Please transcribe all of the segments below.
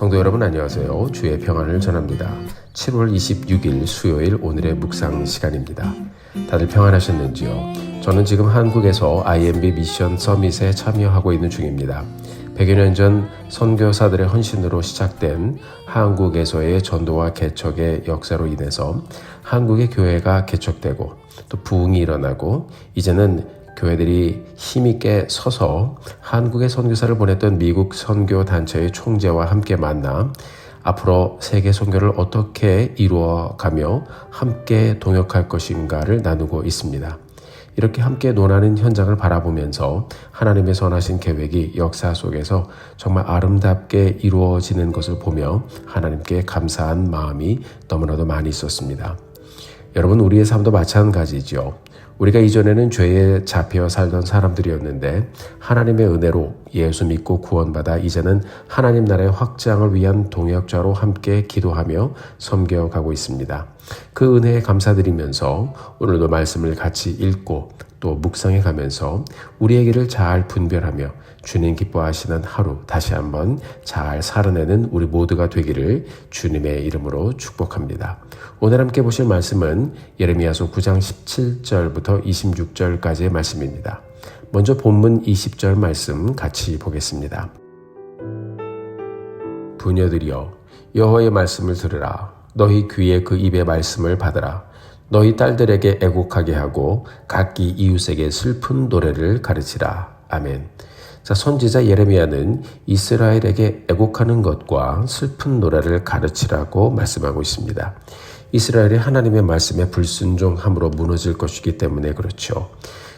성도 여러분 안녕하세요. 주의 평안을 전합니다. 7월 26일 수요일 오늘의 묵상 시간입니다. 다들 평안하셨는지요? 저는 지금 한국에서 IMB 미션 서밋에 참여하고 있는 중입니다. 100여 년 전 선교사들의 헌신으로 시작된 한국에서의 전도와 개척의 역사로 인해서 한국의 교회가 개척되고 또 부흥이 일어나고 이제는 교회들이 힘있게 서서 한국의 선교사를 보냈던 미국 선교 단체의 총재와 함께 만나 앞으로 세계 선교를 어떻게 이루어가며 함께 동역할 것인가를 나누고 있습니다. 이렇게 함께 논하는 현장을 바라보면서 하나님의 선하신 계획이 역사 속에서 정말 아름답게 이루어지는 것을 보며 하나님께 감사한 마음이 너무나도 많이 있었습니다. 여러분, 우리의 삶도 마찬가지죠. 우리가 이전에는 죄에 잡혀 살던 사람들이었는데 하나님의 은혜로 예수 믿고 구원받아 이제는 하나님 나라의 확장을 위한 동역자로 함께 기도하며 섬겨가고 있습니다. 그 은혜에 감사드리면서 오늘도 말씀을 같이 읽고 또 묵상해 가면서 우리의 길을 잘 분별하며 주님 기뻐하시는 하루 다시 한번 잘 살아내는 우리 모두가 되기를 주님의 이름으로 축복합니다. 오늘 함께 보실 말씀은 예레미야서 9장 17절부터 26절까지의 말씀입니다. 먼저 본문 20절 말씀 같이 보겠습니다. 부녀들이여 여호와의 말씀을 들으라 너희 귀에 그 입의 말씀을 받으라 너희 딸들에게 애곡하게 하고 각기 이웃에게 슬픈 노래를 가르치라 아멘. 자, 선지자 예레미야는 이스라엘에게 애곡하는 것과 슬픈 노래를 가르치라고 말씀하고 있습니다. 이스라엘이 하나님의 말씀에 불순종함으로 무너질 것이기 때문에 그렇죠.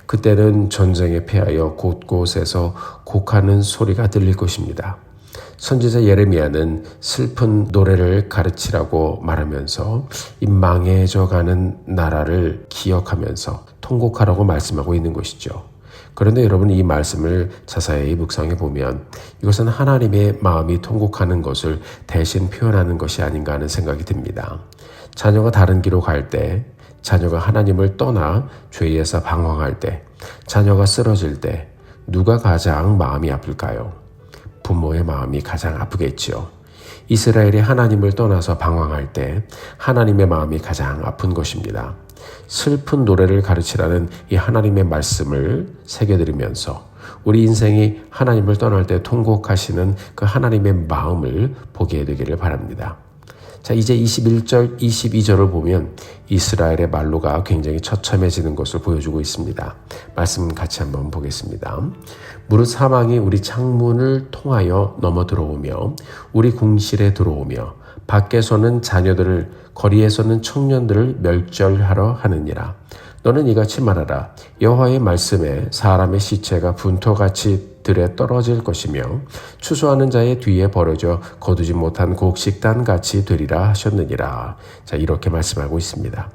그때는 전쟁에 패하여 곳곳에서 곡하는 소리가 들릴 것입니다. 선지자 예레미야는 슬픈 노래를 가르치라고 말하면서 이 망해져 가는 나라를 기억하면서 통곡하라고 말씀하고 있는 것이죠. 그런데 여러분 이 말씀을 자세히 묵상해 보면 이것은 하나님의 마음이 통곡하는 것을 대신 표현하는 것이 아닌가 하는 생각이 듭니다. 자녀가 다른 길로 갈 때, 자녀가 하나님을 떠나 죄에서 방황할 때, 자녀가 쓰러질 때 누가 가장 마음이 아플까요? 부모의 마음이 가장 아프겠지요. 이스라엘이 하나님을 떠나서 방황할 때 하나님의 마음이 가장 아픈 것입니다. 슬픈 노래를 가르치라는 이 하나님의 말씀을 새겨드리면서 우리 인생이 하나님을 떠날 때 통곡하시는 그 하나님의 마음을 보게 되기를 바랍니다. 자, 이제 21절, 22절을 보면 이스라엘의 말로가 굉장히 처참해지는 것을 보여주고 있습니다. 말씀 같이 한번 보겠습니다. 무릇 사망이 우리 창문을 통하여 넘어 들어오며 우리 궁실에 들어오며 밖에서는 자녀들을 거리에서는 청년들을 멸절하러 하느니라. 너는 이같이 말하라. 여호와의 말씀에 사람의 시체가 분토같이 들에 떨어질 것이며 추수하는 자의 뒤에 버려져 거두지 못한 곡식단 같이 되리라 하셨느니라. 자, 이렇게 말씀하고 있습니다.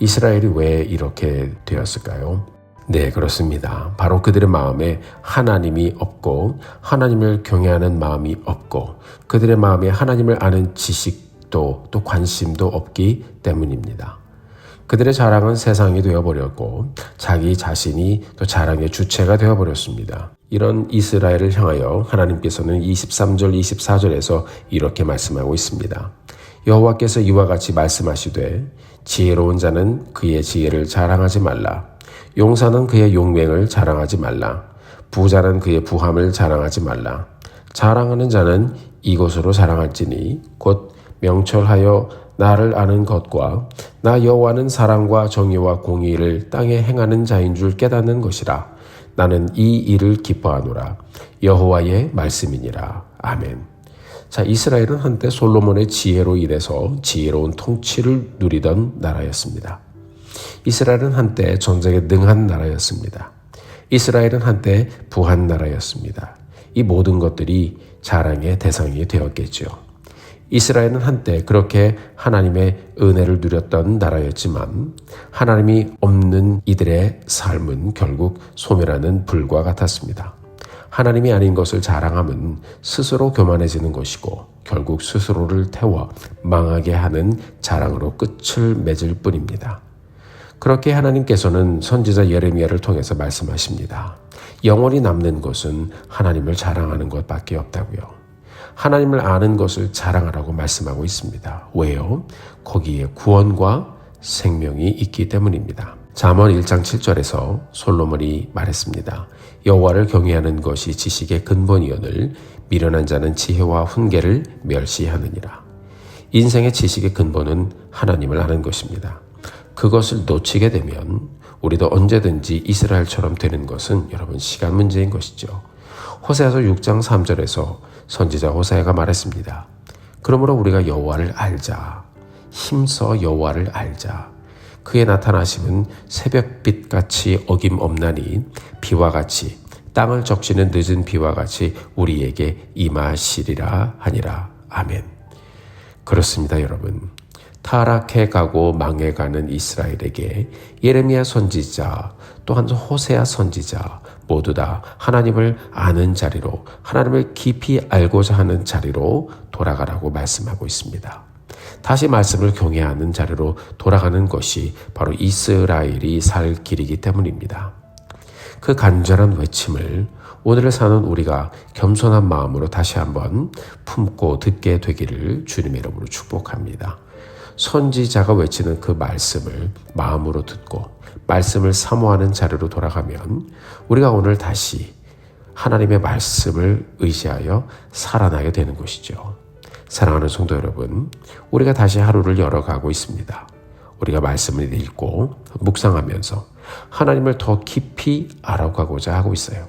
이스라엘이 왜 이렇게 되었을까요? 네, 그렇습니다. 바로 그들의 마음에 하나님이 없고 하나님을 경외하는 마음이 없고 그들의 마음에 하나님을 아는 지식도 또 관심도 없기 때문입니다. 그들의 자랑은 세상이 되어버렸고 자기 자신이 또 자랑의 주체가 되어버렸습니다. 이런 이스라엘을 향하여 하나님께서는 23절 24절에서 이렇게 말씀하고 있습니다. 여호와께서 이와 같이 말씀하시되 지혜로운 자는 그의 지혜를 자랑하지 말라 용사는 그의 용맹을 자랑하지 말라 부자는 그의 부함을 자랑하지 말라 자랑하는 자는 이것으로 자랑할지니 곧 명철하여 나를 아는 것과 나 여호와는 사랑과 정의와 공의를 땅에 행하는 자인 줄 깨닫는 것이라. 나는 이 일을 기뻐하노라. 여호와의 말씀이니라. 아멘. 자, 이스라엘은 한때 솔로몬의 지혜로 인해서 지혜로운 통치를 누리던 나라였습니다. 이스라엘은 한때 전쟁에 능한 나라였습니다. 이스라엘은 한때 부한 나라였습니다. 이 모든 것들이 자랑의 대상이 되었겠죠. 이스라엘은 한때 그렇게 하나님의 은혜를 누렸던 나라였지만 하나님이 없는 이들의 삶은 결국 소멸하는 불과 같았습니다. 하나님이 아닌 것을 자랑하면 스스로 교만해지는 것이고 결국 스스로를 태워 망하게 하는 자랑으로 끝을 맺을 뿐입니다. 그렇게 하나님께서는 선지자 예레미야를 통해서 말씀하십니다. 영원히 남는 것은 하나님을 자랑하는 것밖에 없다고요. 하나님을 아는 것을 자랑하라고 말씀하고 있습니다. 왜요? 거기에 구원과 생명이 있기 때문입니다. 잠언 1장 7절에서 솔로몬이 말했습니다. 여호와를 경외하는 것이 지식의 근본이오늘 미련한 자는 지혜와 훈계를 멸시하느니라. 인생의 지식의 근본은 하나님을 아는 것입니다. 그것을 놓치게 되면 우리도 언제든지 이스라엘처럼 되는 것은 여러분 시간 문제인 것이죠. 호세아서 6장 3절에서 선지자 호세아가 말했습니다. 그러므로 우리가 여호와를 알자. 힘써 여호와를 알자. 그의 나타나심은 새벽빛 같이 어김 없나니 비와 같이 땅을 적시는 늦은 비와 같이 우리에게 임하시리라 하니라. 아멘. 그렇습니다, 여러분. 타락해 가고 망해 가는 이스라엘에게 예레미야 선지자 또한 호세아 선지자 모두 다 하나님을 아는 자리로 하나님을 깊이 알고자 하는 자리로 돌아가라고 말씀하고 있습니다. 다시 말씀을 경외하는 자리로 돌아가는 것이 바로 이스라엘이 살 길이기 때문입니다. 그 간절한 외침을 오늘을 사는 우리가 겸손한 마음으로 다시 한번 품고 듣게 되기를 주님의 이름으로 축복합니다. 선지자가 외치는 그 말씀을 마음으로 듣고 말씀을 사모하는 자리로 돌아가면 우리가 오늘 다시 하나님의 말씀을 의지하여 살아나게 되는 것이죠. 사랑하는 성도 여러분, 우리가 다시 하루를 열어가고 있습니다. 우리가 말씀을 읽고 묵상하면서 하나님을 더 깊이 알아가고자 하고 있어요.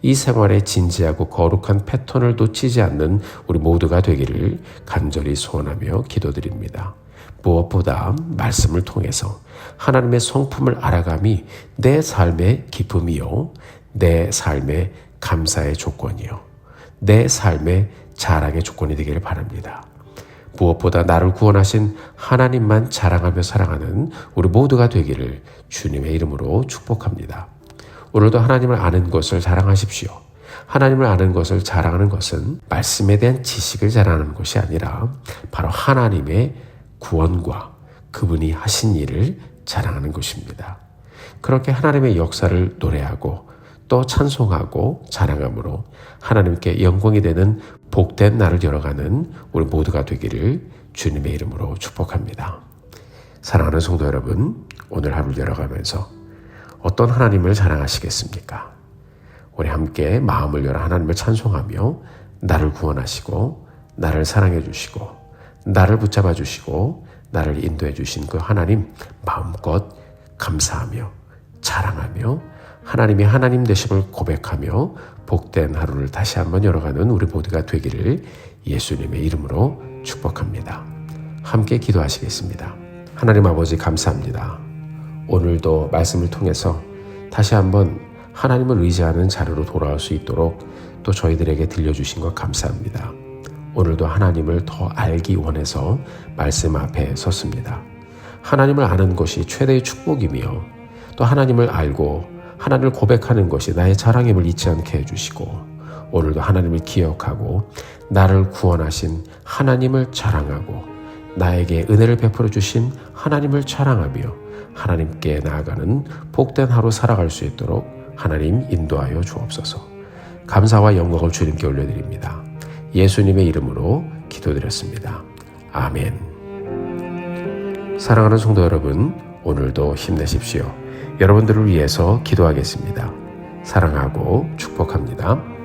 이 생활의 진지하고 거룩한 패턴을 놓치지 않는 우리 모두가 되기를 간절히 소원하며 기도드립니다. 무엇보다 말씀을 통해서 하나님의 성품을 알아감이 내 삶의 기쁨이요, 내 삶의 감사의 조건이요, 내 삶의 자랑의 조건이 되기를 바랍니다. 무엇보다 나를 구원하신 하나님만 자랑하며 사랑하는 우리 모두가 되기를 주님의 이름으로 축복합니다. 오늘도 하나님을 아는 것을 자랑하십시오. 하나님을 아는 것을 자랑하는 것은 말씀에 대한 지식을 자랑하는 것이 아니라 바로 하나님의 구원과 그분이 하신 일을 자랑하는 것입니다. 그렇게 하나님의 역사를 노래하고 또 찬송하고 자랑함으로 하나님께 영광이 되는 복된 날을 열어가는 우리 모두가 되기를 주님의 이름으로 축복합니다. 사랑하는 성도 여러분, 오늘 하루를 열어가면서 어떤 하나님을 자랑하시겠습니까? 우리 함께 마음을 열어 하나님을 찬송하며 나를 구원하시고 나를 사랑해 주시고 나를 붙잡아 주시고 나를 인도해 주신 그 하나님 마음껏 감사하며 자랑하며 하나님이 하나님 되심을 고백하며 복된 하루를 다시 한번 열어가는 우리 모두가 되기를 예수님의 이름으로 축복합니다. 함께 기도하시겠습니다. 하나님 아버지 감사합니다. 오늘도 말씀을 통해서 다시 한번 하나님을 의지하는 자료로 돌아올 수 있도록 또 저희들에게 들려주신 것 감사합니다. 오늘도 하나님을 더 알기 원해서 말씀 앞에 섰습니다. 하나님을 아는 것이 최대의 축복이며 또 하나님을 알고 하나님을 고백하는 것이 나의 자랑임을 잊지 않게 해주시고 오늘도 하나님을 기억하고 나를 구원하신 하나님을 자랑하고 나에게 은혜를 베풀어 주신 하나님을 자랑하며 하나님께 나아가는 복된 하루 살아갈 수 있도록 하나님 인도하여 주옵소서. 감사와 영광을 주님께 올려드립니다. 예수님의 이름으로 기도드렸습니다. 아멘. 사랑하는 성도 여러분, 오늘도 힘내십시오. 여러분들을 위해서 기도하겠습니다. 사랑하고 축복합니다.